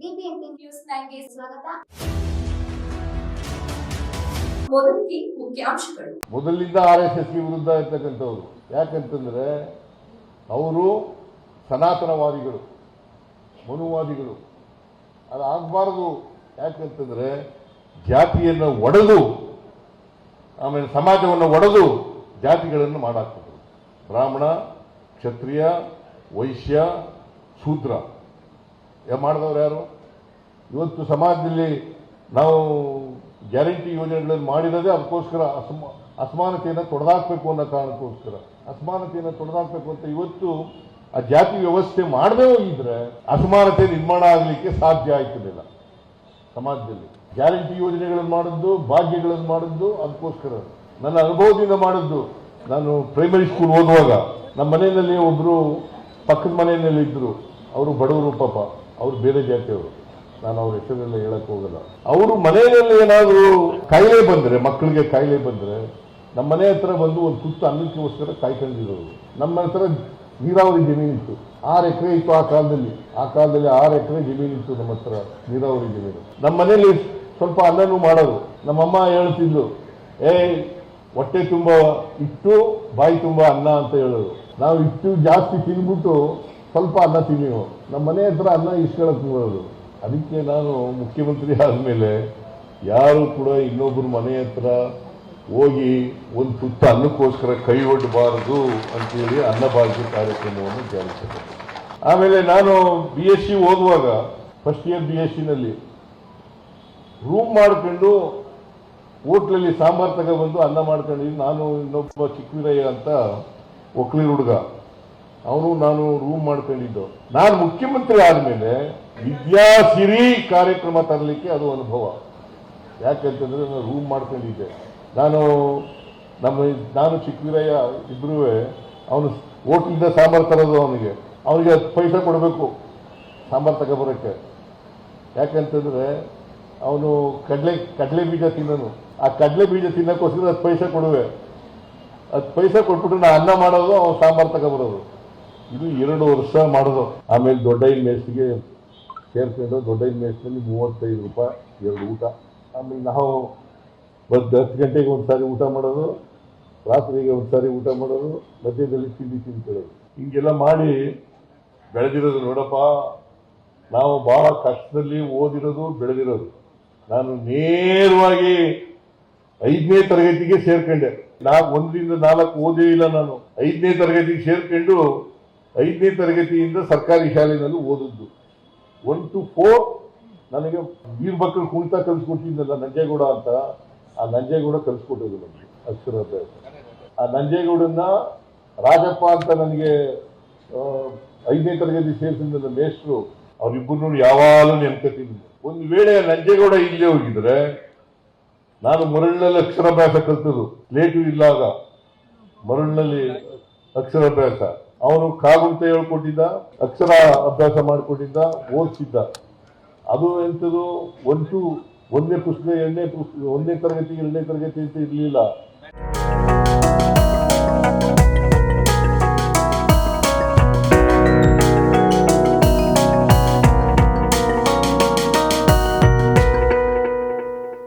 News ಸ್ವಾಗತ. ಮೊದಲಿಗೆ ಮುಖ್ಯಾಂಶಗಳು. ಮೊದಲಿಂದ ಆರ್ ಎಸ್ ಎಸ್ಗೆ ವಿರುದ್ಧ ಇರ್ತಕ್ಕಂಥವ್ರು. ಯಾಕಂತಂದ್ರೆ ಅವರು ಸನಾತನವಾದಿಗಳು, ಮನುವಾದಿಗಳು. ಅದು ಆಗಬಾರದು. ಯಾಕಂತಂದ್ರೆ ಜಾತಿಯನ್ನು ಒಡೆದು, ಆಮೇಲೆ ಸಮಾಜವನ್ನು ಒಡೆದು ಜಾತಿಗಳನ್ನು ಮಾಡಾಕ್ತಿದ್ರು. ಬ್ರಾಹ್ಮಣ, ಕ್ಷತ್ರಿಯ, ವೈಶ್ಯ, ಶೂದ್ರ. ಮಾಡಿದವ್ರು ಯಾರು? ಇವತ್ತು ಸಮಾಜದಲ್ಲಿ ನಾವು ಗ್ಯಾರಂಟಿ ಯೋಜನೆಗಳನ್ನು ಮಾಡಿರೋದೇ ಅದಕ್ಕೋಸ್ಕರ ಅಸಮ, ಅಸಮಾನತೆಯನ್ನು ತೊಡೆದಾಕಬೇಕು ಅನ್ನೋ ಕಾರಣಕ್ಕೋಸ್ಕರ. ಅಸಮಾನತೆಯನ್ನು ತೊಡೆದಾಕಬೇಕು ಅಂತ ಇವತ್ತು ಆ ಜಾತಿ ವ್ಯವಸ್ಥೆ ಮಾಡದೇ ಹೋಗಿದ್ರೆ ಅಸಮಾನತೆ ನಿರ್ಮಾಣ ಆಗಲಿಕ್ಕೆ ಸಾಧ್ಯ ಆಯ್ತಿರಲಿಲ್ಲ ಸಮಾಜದಲ್ಲಿ. ಗ್ಯಾರಂಟಿ ಯೋಜನೆಗಳನ್ನು ಮಾಡಿದ್ದು, ಭಾಗ್ಯಗಳನ್ನು ಮಾಡಿದ್ದು ಅದಕ್ಕೋಸ್ಕರ. ನನ್ನ ಅನುಭವದಿಂದ ಮಾಡಿದ್ದು, ನಾನು ಪ್ರೈಮರಿ ಸ್ಕೂಲ್ ಓದುವಾಗ ನಮ್ಮ ಮನೆಯಲ್ಲಿ ಒಬ್ಬರು ಪಕ್ಕದ ಮನೆಯಲ್ಲಿ ಇದ್ದರು ಅವರು ಬಡವರು ಪಾಪ. ಅವರು ಬೇರೆ ಜಾತಿಯವರು ನಾನು ಅವ್ರ ಹೆಸರೆಲ್ಲ ಹೇಳಕ್ ಹೋಗಲ್ಲ. ಅವರು ಮನೆಯಲ್ಲಿ ಏನಾದರೂ ಕಾಯಿಲೆ ಬಂದರೆ, ಮಕ್ಕಳಿಗೆ ಕಾಯಿಲೆ ಬಂದರೆ, ನಮ್ಮ ಮನೆ ಹತ್ರ ಬಂದು ಒಂದು ತುತ್ತು ಅನ್ನಕ್ಕೋಸ್ಕರ ಕಾಯ್ಕೊಂಡಿರೋರು. ನಮ್ಮ ಹತ್ರ ನೀರಾವರಿ ಜಮೀನಿತ್ತು ಆರು ಎಕರೆ ಇತ್ತು ಆ ಕಾಲದಲ್ಲಿ. ಆ ಕಾಲದಲ್ಲಿ ಆರು ಎಕರೆ ಜಮೀನಿತ್ತು ನಮ್ಮ ಹತ್ರ ನೀರಾವರಿ ಜಮೀನು. ನಮ್ಮ ಮನೇಲಿ ಸ್ವಲ್ಪ ಅನ್ನನೂ ಮಾಡೋರು. ನಮ್ಮಮ್ಮ ಹೇಳ್ತಿದ್ಲು, ಏ, ಹೊಟ್ಟೆ ತುಂಬ, ಇಟ್ಟು ಬಾಯಿ ತುಂಬ ಅನ್ನ ಅಂತ ಹೇಳೋದು ನಾವು ಇಟ್ಟು ಜಾಸ್ತಿ ತಿಂದ್ಬಿಟ್ಟು ಸ್ವಲ್ಪ ಅನ್ನ ತಿನ್ನೀವು ನಮ್ಮ ಮನೆ ಹತ್ರ ಅನ್ನ ಇಸ್ಕೊಳಕ್ ಬರೋದು. ಅದಕ್ಕೆ ನಾನು ಮುಖ್ಯಮಂತ್ರಿ ಆದಮೇಲೆ ಯಾರು ಕೂಡ ಇನ್ನೊಬ್ಬರ ಮನೆ ಹತ್ರ ಹೋಗಿ ಒಂದು ತುತ್ತ ಅನ್ನಕ್ಕೋಸ್ಕರ ಕೈ ಒಡ್ಡಬಾರದು ಅಂತೇಳಿ ಅನ್ನಭಾಗ್ಯ ಕಾರ್ಯಕ್ರಮವನ್ನು ಜಾರಿಸಿದೆ. ಆಮೇಲೆ ನಾನು ಬಿ ಎಸ್ ಸಿ ಓದುವಾಗ ಫಸ್ಟ್ ಇಯರ್ ಬಿ ಎಸ್ ಸಿನಲ್ಲಿ ರೂಮ್ ಮಾಡ್ಕೊಂಡು ಹೋಟ್ಲಲ್ಲಿ ಸಾಂಬಾರ್ ತಗೊಬಂದು ಅನ್ನ ಮಾಡ್ಕೊಂಡಿದ್ದು. ನಾನು ಇನ್ನೊಬ್ಬ ಚಿಕ್ಕವೀರಯ್ಯ ಅಂತ ಒಕ್ಲಿರ್ ಹುಡುಗ. ಅವನು ನಾನು ರೂಮ್ ಮಾಡ್ಕೊಂಡಿದ್ದು. ನಾನು ಮುಖ್ಯಮಂತ್ರಿ ಆದಮೇಲೆ ವಿದ್ಯಾಸಿರಿ ಕಾರ್ಯಕ್ರಮ ತರಲಿಕ್ಕೆ ಅದು ಅನುಭವ. ಯಾಕೆಂತಂದ್ರೆ ನಾನು ರೂಮ್ ಮಾಡ್ಕೊಂಡಿದ್ದೆ. ನಾನು ನಮ್ಮ ನಾನು ಚಿಕ್ಕವೀರಯ್ಯ ಇಬ್ರು ಅವನು ಓಟ್ಲಿಂದ ಸಾಂಬಾರ್ ತರೋದು ಅವನಿಗೆ. ಅವನಿಗೆ ಪೈಸೆ ಕೊಡಬೇಕು, ಸಾಂಬಾರ್ ತಗೊಬರೋಕ್ಕೆ. ಯಾಕೆಂತಂದ್ರೆ ಅವನು ಕಡಲೆ ಕಡಲೆ ಬೀಜ ತಿನ್ನನು. ಆ ಕಡಲೆ ಬೀಜ ತಿನ್ನಕ್ಕೋಸ್ಕರ ಅದು ಪೈಸೆ ಕೊಡುವೆ. ಅದು ಪೈಸೆ ಕೊಟ್ಬಿಟ್ಟು ನಾನು ಅನ್ನ ಮಾಡೋದು, ಅವನು ಸಾಂಬಾರು ತಗೊಬರೋದು. ಇದು ಎರಡು ವರ್ಷ ಮಾಡೋದು. ಆಮೇಲೆ ದೊಡ್ಡೈನ್ ಮೇಸ್ಗೆ ಸೇರ್ಕೊಂಡು ದೊಡ್ಡೈನ್ ಮೇಸ್ನಲ್ಲಿ ಮೂವತ್ತೈದು ರೂಪಾಯಿ, ಎರಡು ಊಟ. ಆಮೇಲೆ ನಾವು ಒಂದು ಹತ್ತು ಗಂಟೆಗೆ ಒಂದು ಸಾರಿ ಊಟ ಮಾಡೋದು, ರಾತ್ರಿಗೆ ಒಂದು ಸಾರಿ ಊಟ ಮಾಡೋದು, ಮಧ್ಯದಲ್ಲಿ ತಿಂಡಿ ತಿನ್ಕೊಳ್ಳೋದು ಹಿಂಗೆಲ್ಲ ಮಾಡಿ ಬೆಳೆದಿರೋದು ನೋಡಪ್ಪ, ನಾವು ಭಾಳ ಕಷ್ಟದಲ್ಲಿ ಓದಿರೋದು, ಬೆಳೆದಿರೋದು. ನಾನು ನೇರವಾಗಿ ಐದನೇ ತರಗತಿಗೆ ಸೇರ್ಕೊಂಡೆ. ನಾ ಒಂದರಿಂದ ನಾಲ್ಕು ಓದೇ ಇಲ್ಲ ನಾನು. ಐದನೇ ತರಗತಿಗೆ ಸೇರ್ಕೊಂಡು ಐದನೇ ತರಗತಿಯಿಂದ ಸರ್ಕಾರಿ ಶಾಲೆಯಲ್ಲಿ ಓದಿದ್ದು. ಒನ್ ಟು ಫೋರ್ ನನಗೆ ವೀರಭಕ್ರು ಕುಣಿತ ಕಲಿಸ್ಕೊಟ್ಟಿದ್ದಲ್ಲ ನಂಜೇಗೌಡ ಅಂತ. ಆ ನಂಜೇಗೌಡ ಕಲಿಸ್ಕೊಟ್ಟಿದ್ದು ನನಗೆ ಅಕ್ಷರಾಭ್ಯಾಸ. ಆ ನಂಜೇಗೌಡನ್ನ ರಾಜಪ್ಪ ಅಂತ ನನಗೆ ಐದನೇ ತರಗತಿ ಸೇರಿಸಿದ ಮೇಷ್ಟ್ರು ಅವ್ರಿಬ್ಬರು ನೋಡಿ ಯಾವಾಗಲೂ ನೆನ್ಕತೀನಿ. ಒಂದು ವೇಳೆ ನಂಜೇಗೌಡ ಇಲ್ಲೇ ಹೋಗಿದ್ರೆ, ನಾನು ಮರಳಿನಲ್ಲಿ ಅಕ್ಷರಾಭ್ಯಾಸ ಕಲ್ತದ್ದು. ಲೇಟು ಇಲ್ಲಾಗ ಮರಳಿನಲ್ಲಿ ಅಕ್ಷರಾಭ್ಯಾಸ. ಅವನು ಕಾಗುಂತ ಹೇಳ್ಕೊಟ್ಟಿದ್ದ, ಅಕ್ಷರ ಅಭ್ಯಾಸ ಮಾಡಿಕೊಟ್ಟಿದ್ದ, ಓದಿಸಿದ್ದ. ಅದು ಎಂಥದ್ದು ಒಂದು ಒಂದನೇ ಪುಸ್ತಕ ಎರಡನೇ ಪುಸ್ತಕ ಒಂದನೇ ತರಗತಿ, ಎರಡನೇ ತರಗತಿ ಅಂತ ಇರಲಿಲ್ಲ.